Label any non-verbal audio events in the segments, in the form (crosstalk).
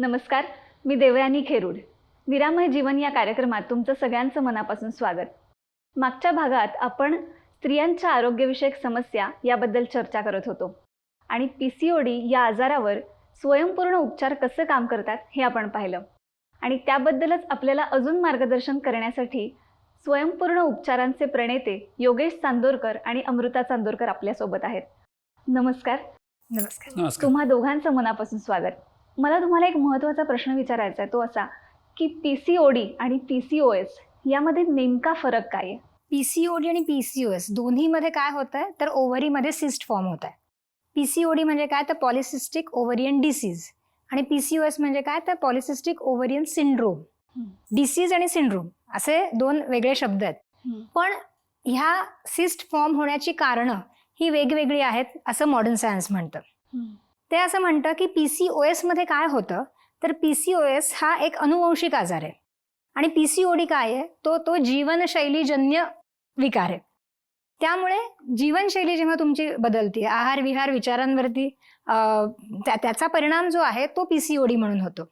नमस्कार मी देवयानी खेरूड. निरामय जीवन या कार्यक्रमात तुमचं सगळ्यांचं मनापासून स्वागत. मागच्या भागात आपण स्त्रियांच्या आरोग्यविषयक समस्या याबद्दल चर्चा करत होतो. आणि पी सी ओ डी या आजारावर स्वयंपूर्ण उपचार कसं काम करतात हे आपण पाहिलं. आणि त्याबद्दलच आपल्याला अजून मार्गदर्शन करण्यासाठी स्वयंपूर्ण उपचारांचे प्रणेते योगेश चांदोरकर आणि अमृता चांदोरकर आपल्यासोबत आहेत. नमस्कार. नमस्कार. नमस्कार. तुम्हा दोघांचं मनापासून स्वागत. मला तुम्हाला एक महत्त्वाचा प्रश्न विचारायचा आहे तो असा की पी सी ओ डी आणि पी सी ओ एस यामध्ये नेमका फरक काय आहे? पीसीओडी आणि पीसीओएस दोन्हीमध्ये काय होत आहे तर ओव्हरीमध्ये सिस्ट फॉर्म होत आहे पीसीओडी म्हणजे काय? तर पॉलिसिस्टिक ओव्हरियन डिसीज. आणि पीसीओएस म्हणजे काय? तर पॉलिसिस्टिक ओव्हरियन सिंड्रोम. डिसीज आणि सिंड्रोम असे दोन वेगळे शब्द आहेत. पण ह्या सिस्ट फॉर्म होण्याची कारणं ही वेगवेगळी आहेत असं मॉडर्न सायन्स म्हणतं. ते असं म्हणतं की पी सी ओ एसमध्ये काय होतं? तर पी सी ओ एस हा एक अनुवंशिक आजार आहे. आणि पी सी ओ डी काय आहे? तो तो जीवनशैलीजन्य विकार आहे. त्यामुळे जीवनशैली जेव्हा तुमची बदलते आहार विहार विचारांवरती त्याचा परिणाम जो आहे तो पी सी ओ डी म्हणून होतो.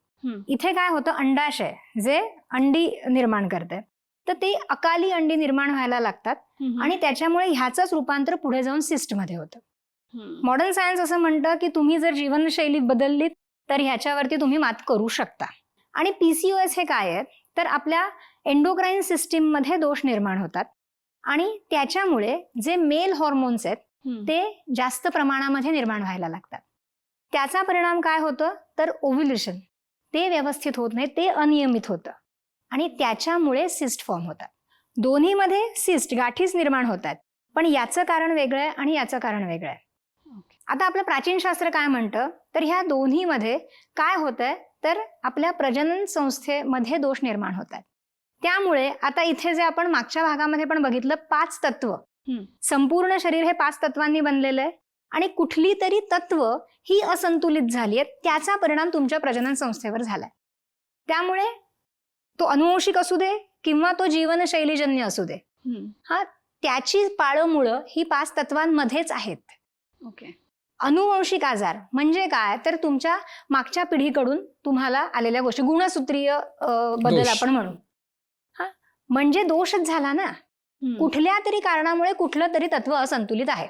इथे काय होतं? अंडाशय जे अंडी निर्माण करते तर ते अकाली अंडी निर्माण व्हायला लागतात. आणि त्याच्यामुळे ह्याचंच रूपांतर पुढे जाऊन सिस्टमध्ये होतं. मॉडर्न सायन्स असं म्हणतं की तुम्ही जर जीवनशैली बदललीत तर ह्याच्यावरती तुम्ही मात करू शकता. आणि पी सी ओ एस हे काय आहे? तर आपल्या एन्डोक्राईन सिस्टीममध्ये दोष निर्माण होतात. आणि त्याच्यामुळे जे मेल हॉर्मोन्स आहेत ते जास्त प्रमाणामध्ये निर्माण व्हायला लागतात. त्याचा परिणाम काय होतं? तर ओव्ह्युलेशन ते व्यवस्थित होत नाही ते अनियमित होतं. आणि त्याच्यामुळे सिस्ट फॉर्म होतात. दोन्हीमध्ये सिस्ट गाठीच निर्माण होतात. पण याचं कारण वेगळं आहे आणि याचं कारण वेगळं आहे. आता आपलं प्राचीन शास्त्र काय म्हणतं? तर ह्या दोन्हीमध्ये काय होत आहे तर आपल्या प्रजनन संस्थेमध्ये दोष निर्माण होतात. त्यामुळे आता इथे जे आपण मागच्या भागामध्ये पण बघितलं पाच तत्व. संपूर्ण शरीर हे पाच तत्वांनी बनलेलं आहे आणि कुठली तरी तत्व ही असंतुलित झाली आहेत त्याचा परिणाम तुमच्या प्रजनन संस्थेवर झालाय. त्यामुळे तो अनुवंशिक असू दे किंवा तो जीवनशैलीजन्य असू दे. त्याची पाळमुळं ही पाच तत्वांमध्येच आहेत. ओके. अनुवंशिक आजार. म्हणजे काय? तर तुमच्या मागच्या पिढीकडून तुम्हाला आलेल्या गोष्टी. गुणसूत्रीय बदल. आपण म्हणू. हा? म्हणजे दोषच झाला ना? कुठल्या तरी कारणामुळे कुठलं तरी तत्व असंतुलित आहे.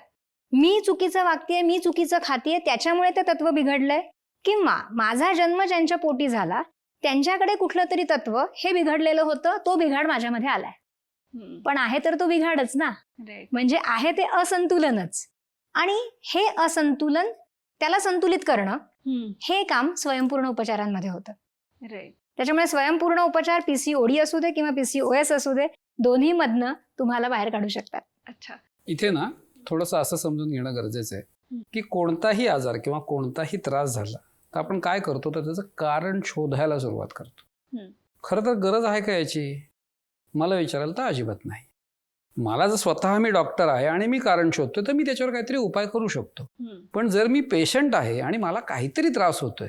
मी चुकीचं वागतेय मी चुकीचं खातेय त्याच्यामुळे ते तत्व बिघडलंय? किंवा माझा जन्म ज्यांच्या पोटी झाला त्यांच्याकडे कुठलं तरी तत्व हे बिघडलेलं होतं तो बिघाड माझ्यामध्ये आलाय. पण आहे तर तो बिघाडच ना? म्हणजे आहे ते असंतुलनच. आणि हे असंतुलन त्याला संतुलित करणं हे काम स्वयंपूर्ण उपचारांमध्ये होतं. त्याच्यामुळे स्वयंपूर्ण उपचार पीसीओडी असू दे किंवा पीसीओएस असू दे दोन्ही मधनं तुम्हाला बाहेर काढू शकतात. अच्छा. इथे ना थोडंसं असं समजून घेणं गरजेचं आहे हं. की कोणताही आजार किंवा कोणताही त्रास झाला तर आपण काय करतो? तर त्याचं कारण शोधायला सुरुवात करतो. खरं तर गरज आहे का याची? मला विचारायला तर अजिबात नाही. मला जर स्वतः मी डॉक्टर आहे आणि मी कारण शोधतोय तर मी त्याच्यावर काहीतरी उपाय करू शकतो. पण जर मी पेशंट आहे आणि मला काहीतरी त्रास होतोय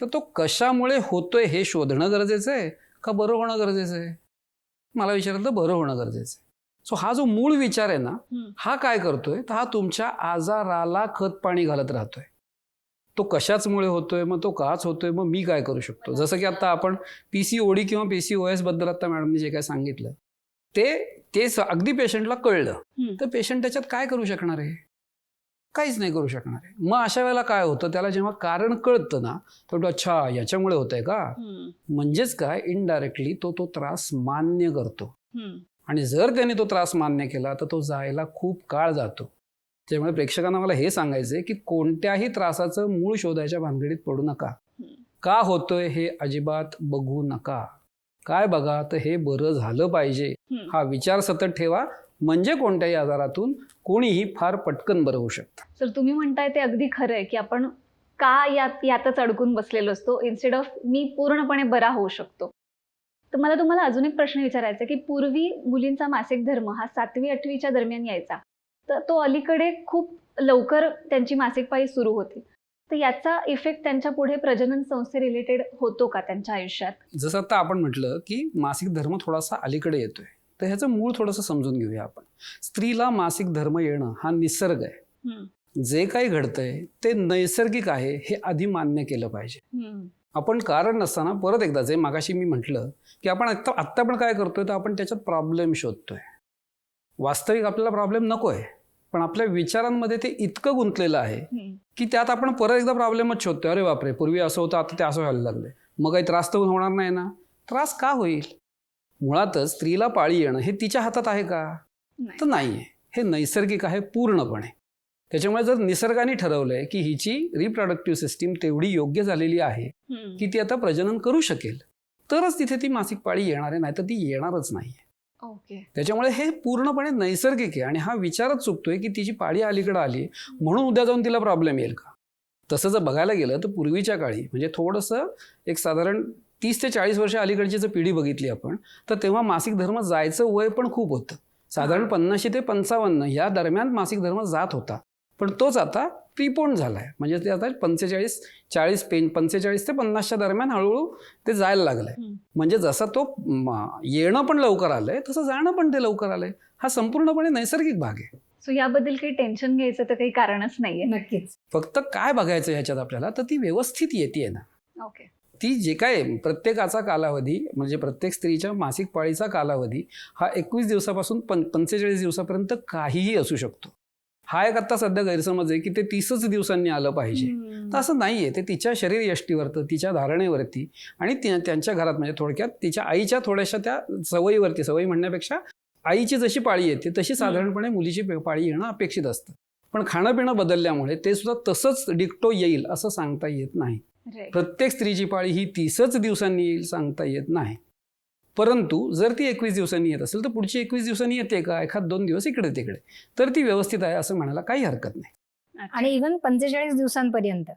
तर तो कशामुळे होतोय हे शोधणं गरजेचं आहे का बरं होणं गरजेचं आहे? मला विचारलं तर बरं होणं गरजेचं आहे. सो हा जो मूळ विचार आहे ना हा काय करतोय? तर हा तुमच्या आजाराला खत पाणी घालत राहतोय. तो कशाचमुळे होतोय? मग तो काच होतोय? मग मी काय करू शकतो? जसं की आता आपण पी सी ओडी किंवा पी सी ओ एसबद्दल आता मॅडमने जे काय सांगितलं ते ते अगदी पेशंटला कळलं. तर पेशंट त्याच्यात काय करू शकणार आहे? काहीच नाही करू शकणार आहे. मग अशा वेळेला काय होतं? त्याला जेव्हा कारण कळतं ना तर तो अच्छा याच्यामुळे होतंय का? म्हणजेच काय? इनडायरेक्टली तो तो त्रास मान्य करतो. आणि जर त्याने तो त्रास मान्य केला तर तो जायला खूप काळ जातो. त्यामुळे प्रेक्षकांना मला हे सांगायचं आहे की कोणत्याही त्रासाचं मूळ शोधायच्या भानगडीत पडू नका. का होतोय हे अजिबात बघू नका. काय बघा तर हे बरं झालं पाहिजे. हा विचार सतत ठेवा. म्हणजे कोणत्याही आजारातून कोणीही फार पटकन बरं होऊ शकतं. सर तुम्ही म्हणताय ते अगदी खरं आहे की आपण का यात यातच अडकून बसलेलो असतो? इन्स्टेड ऑफ मी पूर्णपणे बरा होऊ शकतो. तर मला तुम्हाला अजून एक प्रश्न विचारायचा की पूर्वी मुलींचा मासिक धर्म हा सातवी आठवीच्या दरम्यान यायचा. तर तो अलीकडे खूप लवकर त्यांची मासिक पाळी सुरू होती. तर याचा इफेक्ट त्यांच्या पुढे प्रजनन संस्थे रिलेटेड होतो का त्यांच्या आयुष्यात? जसं आता आपण म्हटलं की मासिक धर्म थोडासा अलीकडे येतोय. तर ह्याचं मूळ थोडंसं समजून घेऊया आपण. स्त्रीला मासिक धर्म येणं हा निसर्ग आहे. जे काही घडतंय ते नैसर्गिक आहे हे आधी मान्य केलं पाहिजे. आपण कारण नसताना परत एकदा जे मागाशी मी म्हटलं की आपण आत्ता आत्ता पण काय करतोय तर आपण त्याच्यात प्रॉब्लेम शोधतोय. वास्तविक आपल्याला प्रॉब्लेम नको आहे पण आपल्या विचारांमध्ये ते इतकं गुंतलेलं आहे की त्यात आपण परत एकदा प्रॉब्लेमच शोधतोय. अरे बापरे पूर्वी असं होतं आता ते असं व्हायला लागलंय. मग काही त्रास तर होणार नाही ना. त्रास का होईल? मुळातच स्त्रीला पाळी येणं हे तिच्या हातात आहे का. तर नाही आहे हे नैसर्गिक आहे पूर्णपणे. त्याच्यामुळे जर निसर्गाने ठरवलंय की हिची रिप्रोडक्टिव्ह सिस्टीम तेवढी योग्य झालेली आहे. की ती आता प्रजनन करू शकेल तरच तिथे ती मासिक पाळी येणार आहे नाही तर ती येणारच नाही त्याच्यामुळे हे पूर्णपणे नैसर्गिक आहे आणि हा विचारच चुकतोय की तिची पाळी अलीकडे आली म्हणून उद्या जाऊन तिला प्रॉब्लेम येईल का? तसं जर बघायला गेलं तर पूर्वीच्या काळी म्हणजे थोडंसं एक साधारण तीस ते चाळीस वर्ष अलीकडची जर पिढी बघितली आपण तर तेव्हा मासिक धर्म जायचं वय पण खूप होतं. साधारण पन्नाशी ते पंचावन्न या दरम्यान मासिक धर्म जात होता. पण तोच आता प्रिपोन झाला आहे म्हणजे ते आता पंचेचाळीस चाळीस पेन पंचेचाळीस ते पन्नासच्या दरम्यान हळूहळू ते जायला लागलं आहे. म्हणजे जसा तो येणं पण लवकर आलंय तसं जाणं पण ते लवकर आलंय. हा संपूर्णपणे नैसर्गिक भाग आहे. सो याबद्दल काही टेन्शन घ्यायचं तर काही कारणच नाहीये. नक्कीच. फक्त काय बघायचं ह्याच्यात आपल्याला तर ती व्यवस्थित येते ना. ओके ती जे काय प्रत्येकाचा कालावधी म्हणजे प्रत्येक स्त्रीच्या मासिक पाळीचा कालावधी हा एकवीस दिवसापासून पं पंचेचाळीस दिवसापर्यंत काहीही असू शकतो. हा एक आता सध्या गैरसमज आहे की ते तीसच दिवसांनी आलं पाहिजे. तर असं नाही आहे ते तिच्या शरीर यष्टीवरती तिच्या धारणेवरती आणि त्यांच्या घरात म्हणजे थोडक्यात तिच्या आईच्या थोड्याशा त्या सवयीवरती सवयी म्हणण्यापेक्षा आईची जशी पाळी येते तशी साधारणपणे मुलीची पाळी येणं अपेक्षित असतं. पण खाणं पिणं बदलल्यामुळे ते सुद्धा तसंच डिक्टो येईल असं सांगता येत नाही. प्रत्येक स्त्रीची पाळी ही तीसच दिवसांनी येईल सांगता येत नाही. परंतु जर ती एकवीस दिवसांनी येत असेल तर पुढची एकवीस दिवसांनी येते का एखाद दोन दिवस इकडे तिकडे तर ती व्यवस्थित आहे असं म्हणायला काही हरकत नाही. आणि इव्हन पंचेचाळीस दिवसांपर्यंत.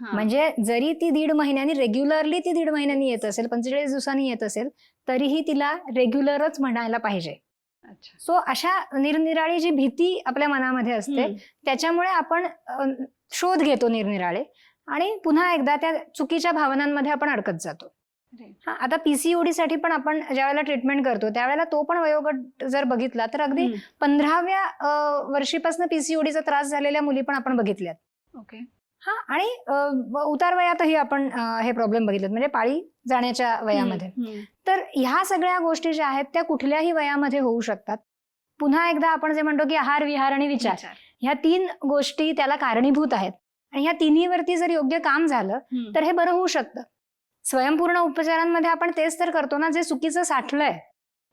म्हणजे जरी ती दीड महिन्यांनी रेग्युलरली ती दीड महिन्यांनी येत असेल पंचेचाळीस दिवसांनी येत असेल तरीही तिला रेग्युलरच म्हणायला पाहिजे अच्छा. सो अशा निरनिराळी जी भीती आपल्या मनामध्ये असते. त्याच्यामुळे आपण शोध घेतो निरनिराळे आणि पुन्हा एकदा त्या चुकीच्या भावनांमध्ये आपण अडकत जातो. हा आता पीसीओडी साठी पण आपण ज्यावेळेला ट्रीटमेंट करतो त्यावेळेला तो पण वयोगट जर बघितला तर अगदी. पंधराव्या वर्षीपासून पीसीओडीचा त्रास झालेल्या मुली पण आपण बघितल्यात ओके हा आणि उतार वयातही आपण हे प्रॉब्लेम बघितलेत म्हणजे पाळी जाण्याच्या वयामध्ये. तर ह्या सगळ्या गोष्टी ज्या आहेत त्या कुठल्याही वयामध्ये होऊ शकतात पुन्हा एकदा आपण जे म्हणतो की आहार विहार आणि विचार. ह्या तीन गोष्टी त्याला कारणीभूत आहेत आणि ह्या तिन्हीवरती जर योग्य काम झालं. तर हे बरं होऊ शकतं स्वयंपूर्ण उपचारांमध्ये आपण तेच तर करतो ना जे चुकीचं साठलंय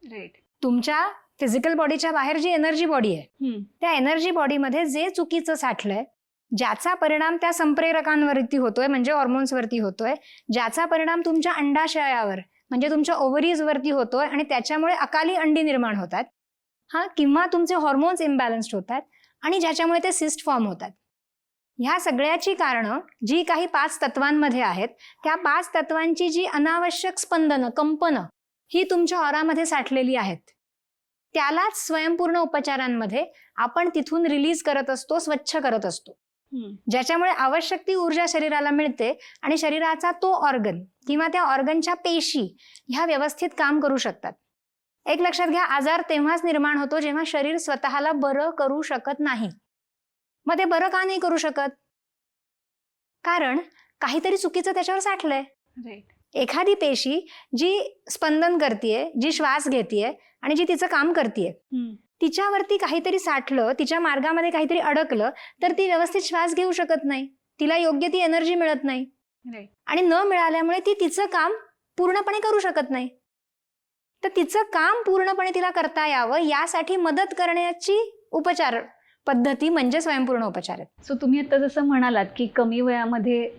Right. तुमच्या फिजिकल बॉडीच्या बाहेर जी एनर्जी बॉडी आहे. त्या एनर्जी बॉडीमध्ये जे चुकीचं साठलंय ज्याचा परिणाम त्या संप्रेरकांवरती होतोय म्हणजे हॉर्मोन्सवरती होतोय ज्याचा परिणाम तुमच्या अंडाशयावर म्हणजे तुमच्या ओव्हरीज वरती होतोय आणि त्याच्यामुळे अकाली अंडी निर्माण होतात हा किंवा तुमचे हॉर्मोन्स इम्बॅलन्स्ड होतात आणि ज्याच्यामुळे ते सिस्ट फॉर्म होतात ह्या सगळ्याची कारणं जी काही पाच तत्वांमध्ये आहेत त्या पाच तत्वांची जी अनावश्यक स्पंदनं कंपनं ही तुमच्या ऑरामध्ये साठलेली आहेत. त्यालाच स्वयंपूर्ण उपचारांमध्ये आपण तिथून रिलीज करत असतो स्वच्छ करत असतो. ज्याच्यामुळे आवश्यक ती ऊर्जा शरीराला मिळते आणि शरीराचा तो ऑर्गन किंवा त्या ऑर्गनच्या पेशी ह्या व्यवस्थित काम करू शकतात. एक लक्षात घ्या आजार तेव्हाच निर्माण होतो जेव्हा शरीर स्वतःला बरं करू शकत नाही. मग ते बरं का नाही करू शकत कारण काहीतरी चुकीचं त्याच्यावर साठलंय Right. एखादी पेशी जी स्पंदन करतीये जी श्वास घेतीये आणि जी तिचं काम करतीये हम्म. तिच्यावरती काहीतरी साठलं तिच्या मार्गामध्ये काहीतरी अडकलं तर ती व्यवस्थित श्वास घेऊ शकत नाही तिला योग्य ती एनर्जी मिळत नाही Right. आणि न मिळाल्यामुळे ती तिचं काम पूर्णपणे करू शकत नाही तर तिचं काम पूर्णपणे तिला करता यावं यासाठी मदत करण्याची उपचार पद्धती म्हणजे स्वयंपूर्ण उपचार आहेत. सो तुम्ही आता जसं म्हणालात की कमी वयामध्ये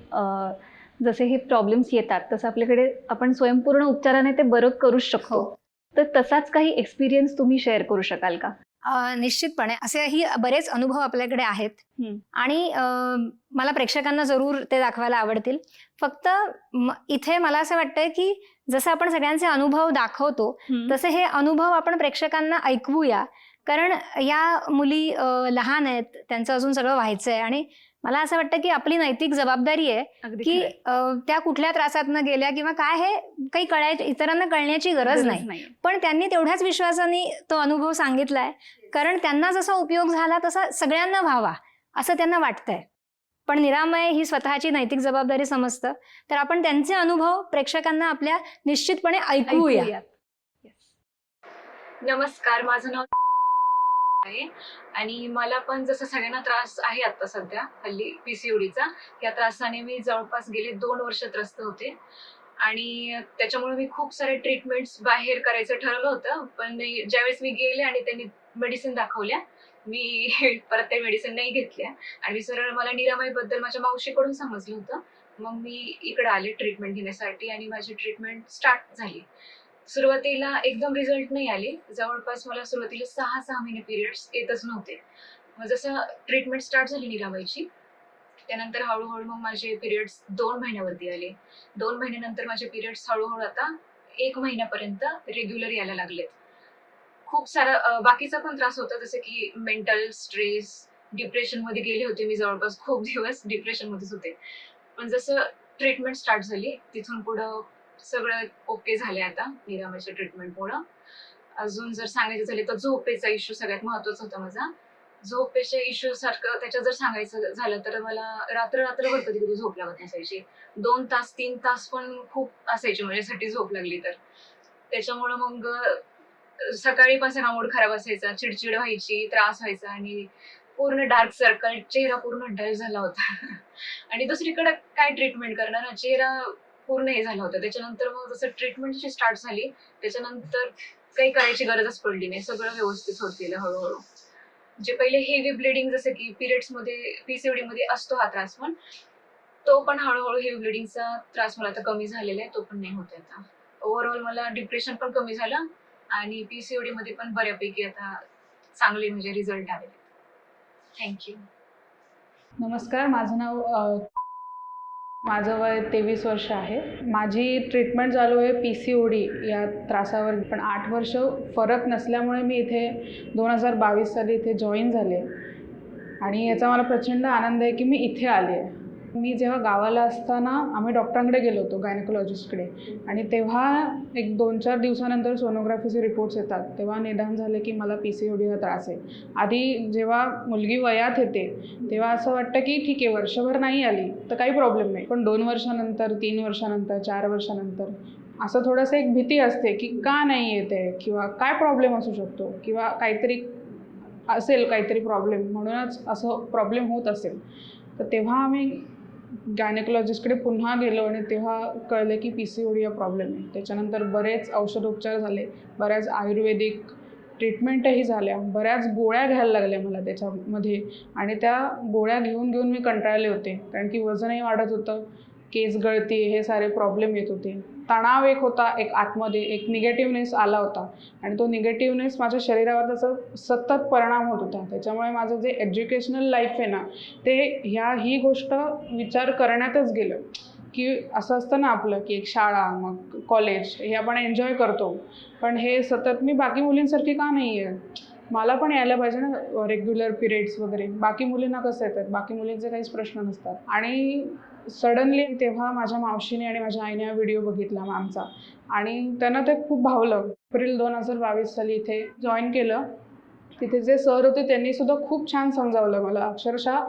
जसे हे प्रॉब्लेम्स येतात तसं आपल्याकडे आपण स्वयंपूर्ण उपचाराने ते बरं करूच शकतो. हो. तर तसाच काही एक्सपिरियन्स तुम्ही शेअर करू शकाल का? निश्चितपणे. असेही बरेच अनुभव आपल्याकडे आहेत. आणि मला प्रेक्षकांना जरूर ते दाखवायला आवडतील. फक्त इथे मला असं वाटतंय की जसं आपण सगळ्यांचे अनुभव दाखवतो तसे हे अनुभव आपण प्रेक्षकांना ऐकवूया. कारण या मुली लहान आहेत त्यांचं अजून सगळं व्हायचंय आणि मला असं वाटतं की आपली नैतिक जबाबदारी आहे की त्या कुठल्या त्रासात न गेल्या किंवा काय हे काही कळायचे इतरांना कळण्याची गरज नाही. पण त्यांनी तेवढ्याच विश्वासाने तो अनुभव सांगितलाय. कारण त्यांना जसा उपयोग झाला तसा सगळ्यांना व्हावा असं त्यांना वाटतंय. पण निरामय ही स्वतःची नैतिक जबाबदारी समजतं. तर आपण त्यांचे अनुभव प्रेक्षकांना आपल्या निश्चितपणे ऐकूया. नमस्कार माझं नाव आहे. आणि मला पण जसं सगळ्यांना त्रास आहे आता सध्या हल्ली पीसीओडीचा या त्रासाने मी जवळपास गेले दोन वर्ष त्रस्त होते. आणि त्याच्यामुळे मी खूप सारे ट्रीटमेंट्स बाहेर करायचं ठरवलं होतं पण ज्यावेळेस मी गेले आणि त्यांनी मेडिसिन दाखवल्या मी (laughs) परत त्या मेडिसिन नाही घेतल्या. आणि मी सरळ मला निरामयबद्दल माझ्या मावशीकडून समजलं होतं. मग मी इकडे आले ट्रीटमेंट घेण्यासाठी आणि माझी ट्रीटमेंट स्टार्ट झाली. सुरुवातीला एकदम रिझल्ट नाही आले. जवळपास मला सुरुवातीला सहा सहा महिने पिरियड्स येतच नव्हते. मग जसं ट्रीटमेंट स्टार्ट झाली निरामयची त्यानंतर हळूहळू मग माझे पिरियड्स दोन महिन्यावरती आले. दोन महिन्यानंतर माझे पिरियड्स हळूहळू आता एक महिन्यापर्यंत रेग्युलर यायला लागलेत. खूप सारा बाकीचा पण त्रास होता जसं की मेंटल स्ट्रेस डिप्रेशनमध्ये गेले होते मी जवळपास खूप दिवस डिप्रेशनमध्येच होते. पण जसं ट्रीटमेंट स्टार्ट झाली तिथून पुढं सगळं ओके झाले आता निरामयच्या ट्रीटमेंटमुळं अजून जर सांगायचं झाले तर झोपेचा इश्यू सगळ्यात महत्त्वाचा होता माझा. झोपेच्या इश्यू सारखं त्याच्यात जर सांगायचं झालं तर मला रात्र रात्रभर कधी कधी झोप लागत नसायची. दोन तास तीन तास पण खूप असायची माझ्यासाठी झोप लागली तर. त्याच्यामुळं मग सकाळी पण सगळा मूड खराब असायचा. चिडचिड व्हायची त्रास व्हायचा आणि पूर्ण डार्क सर्कल चेहरा पूर्ण डल झाला होता. (laughs) आणि दुसरीकडे काय ट्रीटमेंट करणार ना? चेहरा पूर्ण हे झालं होतं. त्याच्यानंतर मग जसं ट्रीटमेंटची स्टार्ट झाली त्याच्यानंतर काही करायची गरजच पडली नाही. सगळं व्यवस्थित होत गेलं हळूहळू. जे पहिले हेवी ब्लिडिंग जसं की पिरियड्समध्ये पीसीओडी मध्ये असतो हा त्रास पण तो पण हळूहळू हेवी ब्लिडिंगचा त्रास मला आता कमी झालेला आहे तो पण नाही होत आता. ओव्हरऑल मला डिप्रेशन पण कमी झालं आणि पीसीओडी मध्ये पण बऱ्यापैकी आता चांगले म्हणजे रिझल्ट आले थँक्यू नमस्कार माझं नाव माझं वय तेवीस वर्ष आहे. माझी ट्रीटमेंट चालू आहे पी सी ओ डी या त्रासावर. पण आठ वर्ष फरक नसल्यामुळे मी इथे दोन हजार बावीस साली इथे जॉईन झाले. आणि याचा मला प्रचंड आनंद आहे की मी इथे आले. आहे मी जेव्हा गावाला असताना आम्ही डॉक्टरांकडे गेलो होतो गायनेकोलॉजिस्टकडे आणि तेव्हा एक दोन चार दिवसानंतर सोनोग्राफीचे रिपोर्ट्स येतात. तेव्हा निदान झालं की मला पी सी ओ डीचा त्रास आहे. आधी जेव्हा मुलगी वयात येते तेव्हा असं वाटतं की ठीक आहे वर्षभर नाही आली तर काही प्रॉब्लेम नाही. पण दोन वर्षानंतर तीन वर्षानंतर चार वर्षानंतर असं थोडंसं एक भीती असते की का नाही येते किंवा काय प्रॉब्लेम असू शकतो किंवा काहीतरी असेल काहीतरी प्रॉब्लेम म्हणूनच असं प्रॉब्लेम होत असेल. तर तेव्हा आम्ही गायनेकोलॉजिस्टकडे पुन्हा गेलो आणि तेव्हा कळलं की पी सी ओ डी हा प्रॉब्लेम आहे. त्याच्यानंतर बरेच औषधोपचार झाले बऱ्याच आयुर्वेदिक ट्रीटमेंटही झाल्या बऱ्याच गोळ्या घ्यायला लागल्या मला त्याच्यामध्ये आणि त्या गोळ्या घेऊन घेऊन मी कंटाळले होते. कारण की वजनही वाढत होतं केस गळती हे सारे प्रॉब्लेम येत होते. तणाव एक होता एक आतमध्ये एक निगेटिव्हनेस आला होता. आणि तो निगेटिव्हनेस माझ्या शरीरावर त्याचा सतत परिणाम होत होता. त्याच्यामुळे माझं जे एज्युकेशनल लाईफ आहे ना ते ह्या ही गोष्ट विचार करण्यातच गेलं. की असं असतं ना आपलं की एक शाळा मग कॉलेज हे आपण एन्जॉय करतो. पण हे सतत मी बाकी मुलींसारखी का नाही आहे मला पण यायला पाहिजे ना रेग्युलर पिरियड्स वगैरे. बाकी मुलींना कसं येतात? बाकी मुलींचे काहीच प्रश्न नसतात. आणि सडनली तेव्हा माझ्या मावशीने आणि माझ्या आईने हा व्हिडिओ बघितला मॅमचा. आणि त्यांना ते खूप भावलं. एप्रिल दोन हजार बावीस साली इथे जॉईन केलं. तिथे जे सर होते त्यांनी सुद्धा खूप छान समजावलं मला. अक्षरशः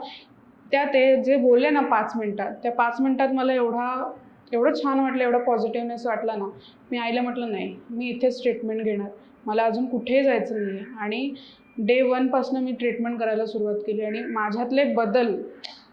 त्या ते जे बोलले ना पाच मिनटात त्या पाच मिनटात मला एवढा एवढं छान वाटलं एवढं पॉझिटिव्हनेस वाटला ना. मी आईला म्हटलं नाही मी इथेच ट्रीटमेंट घेणार. मला अजून कुठेही जायचं नाही आहे आणि डे वनपासून मी ट्रीटमेंट करायला सुरुवात केली. आणि माझ्यातले बदल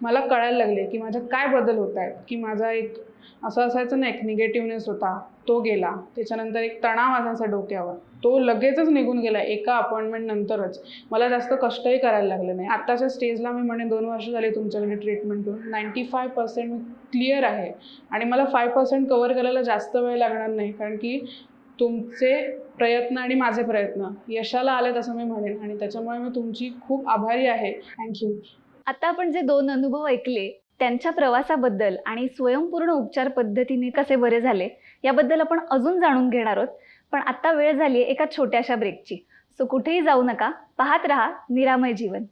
मला कळायला लागले की माझ्यात काय बदल होत आहेत की माझा एक असं असायचं ना एक निगेटिव्हनेस होता तो गेला. त्याच्यानंतर एक तणाव असायचा डोक्यावर. तो लगेचच निघून गेला एका अपॉइंटमेंट नंतरच. मला जास्त कष्टही करायला लागले नाही. आत्ताच्या स्टेजला मी म्हणे दोन वर्ष झाले तुमच्याकडे ट्रीटमेंट घेऊन नाईंटी फाय पर्सेंट क्लिअर आहे. आणि मला फाय पर्सेंट कवर करायला जास्त वेळ लागणार नाही कारण की तुमचे प्रयत्न आणि माझे प्रयत्न यशाला आलेत असं मी म्हणेन. आणि त्याच्यामुळे मी तुमची खूप आभारी आहे. थँक्यू आता आपण जे दोन अनुभव ऐकले त्यांच्या प्रवासाबद्दल आणि स्वयंपूर्ण उपचार पद्धतीने कसे बरे झाले याबद्दल आपण अजून जाणून घेणार आहोत. पण आता वेळ झाली एका छोट्याशा ब्रेकची सो कुठेही जाऊ नका. पाहत रहा निरामय जीवन.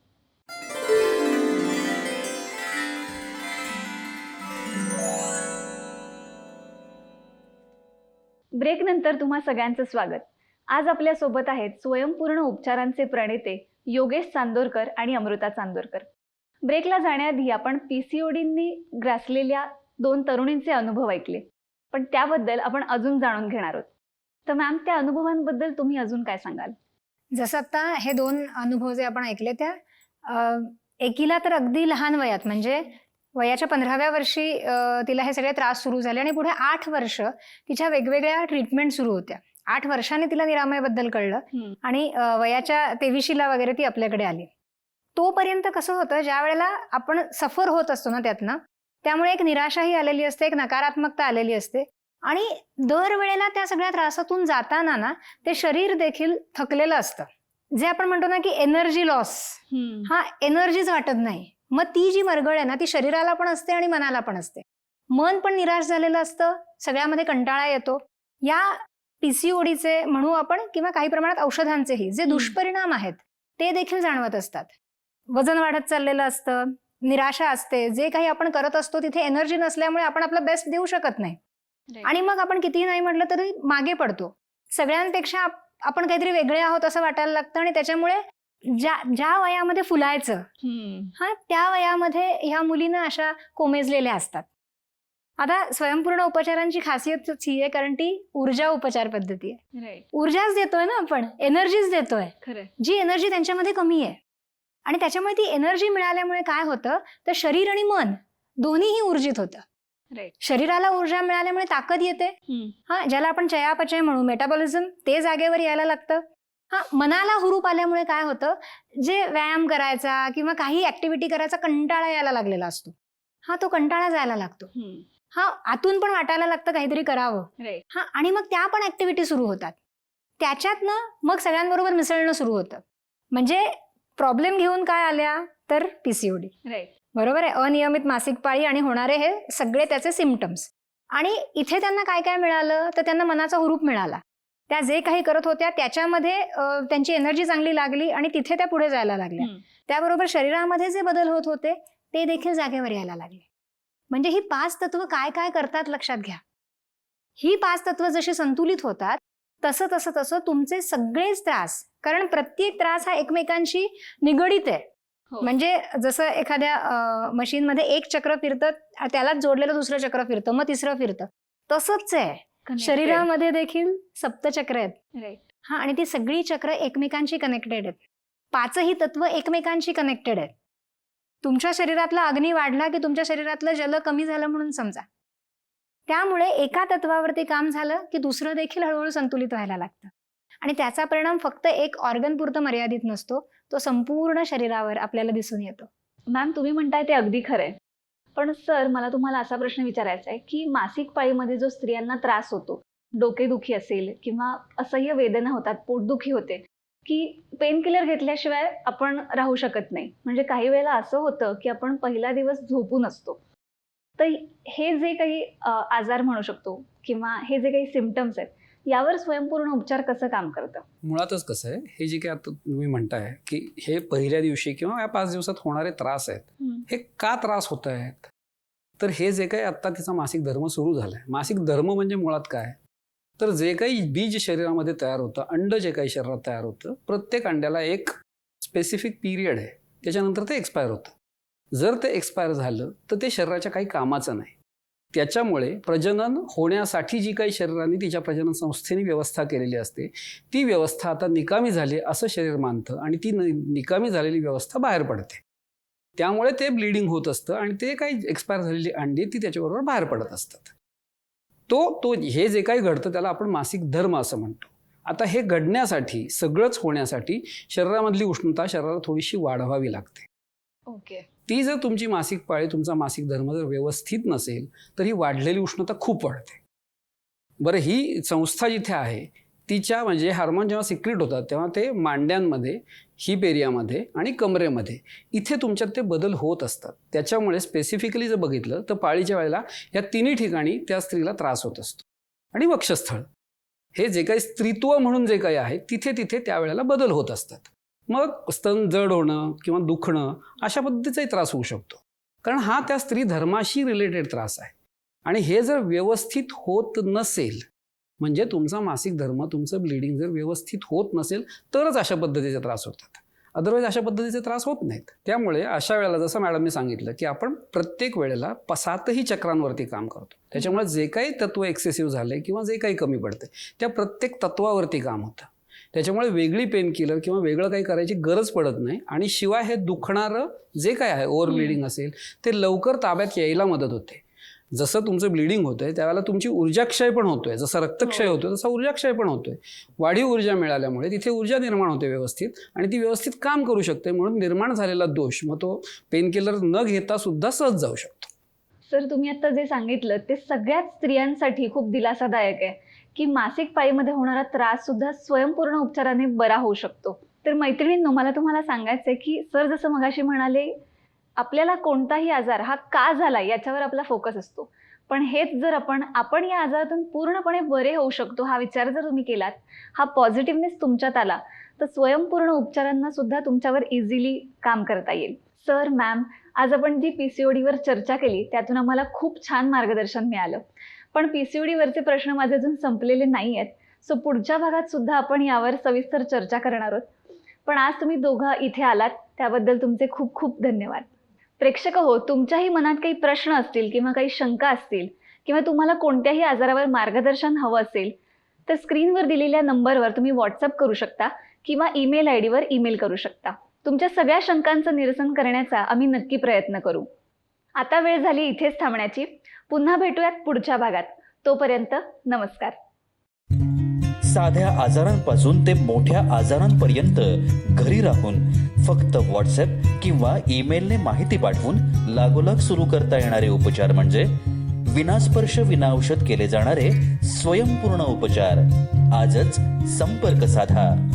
ब्रेक नंतर तुम्हा सगळ्यांचं स्वागत. आज आपल्यासोबत आहेत स्वयंपूर्ण उपचारांचे प्रणेते योगेश चांदोरकर आणि अमृता चांदोरकर. ब्रेकला जाण्याआधी आपण पी सी ओ डींनी ग्रासलेल्या दोन तरुणींचे अनुभव ऐकले. पण त्याबद्दल आपण अजून जाणून घेणार आहोत. तर मॅम त्या अनुभवांबद्दल तुम्ही अजून काय सांगाल? जसं आता हे दोन अनुभव जे आपण ऐकले त्या एकीला तर अगदी लहान वयात म्हणजे वयाच्या पंधराव्या वर्षी तिला हे सगळे त्रास सुरू झाले आणि पुढे आठ वर्ष तिच्या वेगवेगळ्या ट्रीटमेंट सुरू होत्या. आठ वर्षाने तिला निरामयबद्दल कळलं आणि वयाच्या तेविशीला वगैरे ती आपल्याकडे आली. तोपर्यंत कसं होतं ज्या वेळेला आपण सफर होत असतो ना त्यातनं त्यामुळे एक निराशाही आलेली असते एक नकारात्मकता आलेली असते. आणि दरवेळेला त्या सगळ्या त्रासातून जाताना ना ते शरीर देखील थकलेलं असतं. जे आपण म्हणतो ना की एनर्जी लॉस हा एनर्जीच वाटत नाही. मग ती जी मरगळ आहे ना ती शरीराला पण असते आणि मनाला पण असते. मन पण निराश झालेलं असतं सगळ्यामध्ये कंटाळा येतो. या पीसीओडीचे म्हणू आपण किंवा काही प्रमाणात औषधांचेही जे. दुष्परिणाम आहेत ते देखील जाणवत असतात. वजन वाढत चाललेलं असतं निराशा असते. जे काही आपण करत असतो तिथे एनर्जी नसल्यामुळे आपण आपलं बेस्ट देऊ शकत नाही. आणि मग आपण कितीही नाही म्हटलं तरी मागे पडतो. सगळ्यांपेक्षा आप- आपण काहीतरी वेगळे आहोत असं वाटायला लागतं आणि त्याच्यामुळे ज्या ज्या वयामध्ये फुलायचं हा त्या वयामध्ये ह्या मुलींना अशा कोमेजलेल्या असतात. आता स्वयंपूर्ण उपचारांची खासियतच ही आहे कारण ती ऊर्जा उपचार पद्धती आहे. ऊर्जाच देतोय ना आपण एनर्जीच देतोय. जी एनर्जी त्यांच्यामध्ये कमी आहे. आणि त्याच्यामुळे ती एनर्जी मिळाल्यामुळे काय होतं? तर शरीर आणि मन दोन्हीही ऊर्जित होतं. शरीराला ऊर्जा मिळाल्यामुळे ताकद येते. हा ज्याला आपण चयापचय म्हणू मेटाबॉलिझम ते जागेवर यायला लागतं. हा मनाला हुरूप आल्यामुळे काय होतं? जे व्यायाम करायचा किंवा काही ऍक्टिव्हिटी करायचा कंटाळा यायला लागलेला असतो. हा तो कंटाळा जायला लागतो. हा आतून पण वाटायला लागतं काहीतरी करावं. हा आणि मग त्या पण ऍक्टिव्हिटी सुरू होतात. त्याच्यातनं मग सगळ्यांबरोबर मिसळणं सुरू होतं. म्हणजे प्रॉब्लेम घेऊन काय आल्या? तर पीसीओडी राईट बरोबर आहे? अनियमित मासिक पाळी आणि होणारे हे सगळे त्याचे सिमटम्स आणि इथे त्यांना काय काय मिळालं? तर त्यांना मनाचा हुरूप मिळाला. त्या जे काही करत होत्या त्याच्यामध्ये त्यांची एनर्जी चांगली लागली आणि तिथे त्या पुढे जायला लागल्या. त्याबरोबर शरीरामध्ये जे बदल होत होते ते देखील जागेवर यायला लागले. म्हणजे ही पाच तत्व काय काय करतात लक्षात घ्या. ही पाच तत्व जशी संतुलित होतात तसं तसं तसं तुमचे सगळेच त्रास कारण प्रत्येक त्रास हा एकमेकांशी निगडीत आहे. हो. म्हणजे जसं एखाद्या मशीनमध्ये एक चक्र फिरतं त्यालाच जोडलेलं दुसरं चक्र फिरतं मग तिसरं फिरतं. तसंच आहे. शरीरामध्ये देखील सप्तचक्र आहेत. राईट हा आणि ती सगळी चक्र एकमेकांशी कनेक्टेड आहेत. पाचही तत्व एकमेकांशी कनेक्टेड आहेत. तुमच्या शरीरातला अग्नी वाढला की तुमच्या शरीरातलं जल कमी झालं म्हणून समजा. त्यामुळे एका तत्वावरती काम झालं की दुसरं देखील हळूहळू संतुलित व्हायला लागतं. आणि त्याचा परिणाम फक्त एक ऑर्गन पुरतं मर्यादित नसतो तो संपूर्ण शरीरावर आपल्याला दिसून येतो. मॅम तुम्ही म्हणताय ते अगदी खरं आहे पण सर मला तुम्हाला असा प्रश्न विचारायचा आहे की मासिक पाळीमध्ये जो स्त्रियांना त्रास होतो डोकेदुखी असेल किंवा असह्य वेदना होतात पोटदुखी होते की पेन किलर घेतल्याशिवाय आपण राहू शकत नाही. म्हणजे काही वेळेला असं होतं की आपण पहिला दिवस झोपून असतो. तर हे जे काही आजार म्हणू शकतो किंवा हे जे काही सिमटम्स आहेत यावर स्वयंपूर्ण उपचार कसं काम करतं? मुळातच कसं आहे हे जे काही आता तुम्ही म्हणताय की हे पहिल्या दिवशी किंवा या पाच दिवसात होणारे त्रास आहेत हे. का त्रास होत आहेत? तर हे जे काही आत्ता तिचा मासिक धर्म सुरू झालाय. मासिक धर्म म्हणजे मुळात काय? तर जे काही बीज शरीरामध्ये तयार होतं अंड जे काही शरीरात तयार होतं प्रत्येक अंड्याला एक स्पेसिफिक पिरियड आहे. त्याच्यानंतर ते एक्सपायर होतं. जर ते एक्सपायर झालं तर ते शरीराच्या काही कामाचं नाही. त्याच्यामुळे प्रजनन होण्यासाठी जी काही शरीराने तिच्या प्रजनन संस्थेने व्यवस्था केलेली असते ती व्यवस्था आता निकामी झाली असं शरीर मानतं आणि ती निकामी झालेली व्यवस्था बाहेर पडते. त्यामुळे ते ब्लिडिंग होत असतं आणि ते काही एक्सपायर झालेली अंडी ती त्याच्याबरोबर बाहेर पडत असतात. तो तो हे जे काही घडतं त्याला आपण मासिक धर्म असं म्हणतो. आता हे घडण्यासाठी सगळंच होण्यासाठी शरीरामधली उष्णता शरीराला थोडीशी वाढवावी लागते. ओके. ती जर तुमची मासिक पाळी तुमचा मासिक धर्म जर व्यवस्थित नसेल तर ही वाढलेली उष्णता खूप वाढते. बरं ही संस्था जिथे आहे तिच्या म्हणजे हार्मोन जेव्हा सिक्रेट होतात तेव्हा ते मांड्यांमध्ये हिप एरियामध्ये आणि कमरेमध्ये इथे तुमच्यात ते बदल होत असतात. त्याच्यामुळे स्पेसिफिकली जर बघितलं तर पाळीच्या वेळेला या तिन्ही ठिकाणी त्या स्त्रीला त्रास होत असतो. आणि वक्षस्थळ. हे जे काही स्त्रीत्व म्हणून जे काही आहे तिथे तिथे त्यावेळेला बदल होत असतात. मग स्तन जड होणं किंवा दुखणं अशा पद्धतीचाही त्रास होऊ शकतो. कारण हा त्या स्त्री धर्माशी रिलेटेड त्रास आहे. आणि हे जर व्यवस्थित होत नसेल म्हणजे तुमचा मासिक धर्म तुमचं ब्लिडिंग जर व्यवस्थित होत नसेल तरच अशा पद्धतीचे त्रास होतात. अदरवाईज अशा पद्धतीचे त्रास होत नाहीत. त्यामुळे अशा वेळेला जसं मॅडमने सांगितलं की आपण प्रत्येक वेळेला सातही चक्रांवरती काम करतो. त्याच्यामुळे जे काही तत्व एक्सेसिव्ह झाले किंवा जे काही कमी पडते त्या प्रत्येक तत्वावरती काम होतं. त्याच्यामुळे वेगळी पेन किलर किंवा वेगळं काही करायची गरज पडत नाही. आणि शिवाय हे दुखणारं जे काय आहे ओव्हर ब्लिडिंग असेल ते लवकर ताब्यात यायला मदत होते. जसं तुमचं ब्लिडिंग होतंय त्यावेळेला तुमची ऊर्जाक्षय पण होतोय. जसं रक्तक्षय होतोय तसा ऊर्जाक्षय पण होतोय. वाढीव ऊर्जा मिळाल्यामुळे तिथे ऊर्जा निर्माण होते व्यवस्थित आणि ती व्यवस्थित काम करू शकते म्हणून निर्माण झालेला दोष मग तो पेन किलर न घेता सुद्धा सहज जाऊ शकतो. सर तुम्ही आता जे सांगितलं ते सगळ्याच स्त्रियांसाठी खूप दिलासादायक आहे की मासिक पाळीमध्ये होणारा त्रास सुद्धा स्वयंपूर्ण उपचाराने बरा होऊ शकतो. तर मैत्रिणींनो मला तुम्हाला सांगायचं आहे की सर जसं मगाशी म्हणाले आपल्याला कोणताही आजार हा का झाला याच्यावर आपला फोकस असतो. पण हेच जर आपण आपण या आजारातून पूर्णपणे बरे होऊ शकतो हा विचार जर तुम्ही केलात हा पॉझिटिव्हनेस तुमच्यात आला तर स्वयंपूर्ण उपचारांना सुद्धा तुमच्यावर इझिली काम करता येईल. सर मॅम आज आपण जी पी सी ओ डीवर चर्चा केली त्यातून आम्हाला खूप छान मार्गदर्शन मिळालं. पण पी सी ओ डीवरचे प्रश्न माझे अजून संपलेले नाही आहेत सो पुढच्या भागात सुद्धा आपण यावर सविस्तर चर्चा करणार आहोत. पण आज तुम्ही दोघं इथे आलात त्याबद्दल तुमचे खूप खूप धन्यवाद. प्रेक्षक हो तुमच्याही मनात काही प्रश्न असतील किंवा काही शंका असतील किंवा तुम्हाला कोणत्याही आजारावर मार्गदर्शन हवं असेल तर स्क्रीनवर दिलेल्या नंबरवर तुम्ही व्हॉट्सअप करू शकता किंवा ईमेल आय डीवर ईमेल करू शकता. तुमच्या सगळ्या शंकांचं निरसन करण्याचा आम्ही नक्की प्रयत्न करू. आता वेळ झाली इथेच थांबण्याची. पुन्हा भेटूयात पुढच्या भागात. तोपर्यंत नमस्कार. साध्या आजारांपासून ते मोठ्या आजारांपर्यंत घरी राहून फक्त व्हॉट्सअप किंवा ईमेलने माहिती पाठवून लागोलाग सुरू करता येणारे उपचार म्हणजे विनास्पर्श विनाऔषध केले जाणारे स्वयंपूर्ण उपचार. आजच संपर्क साधा.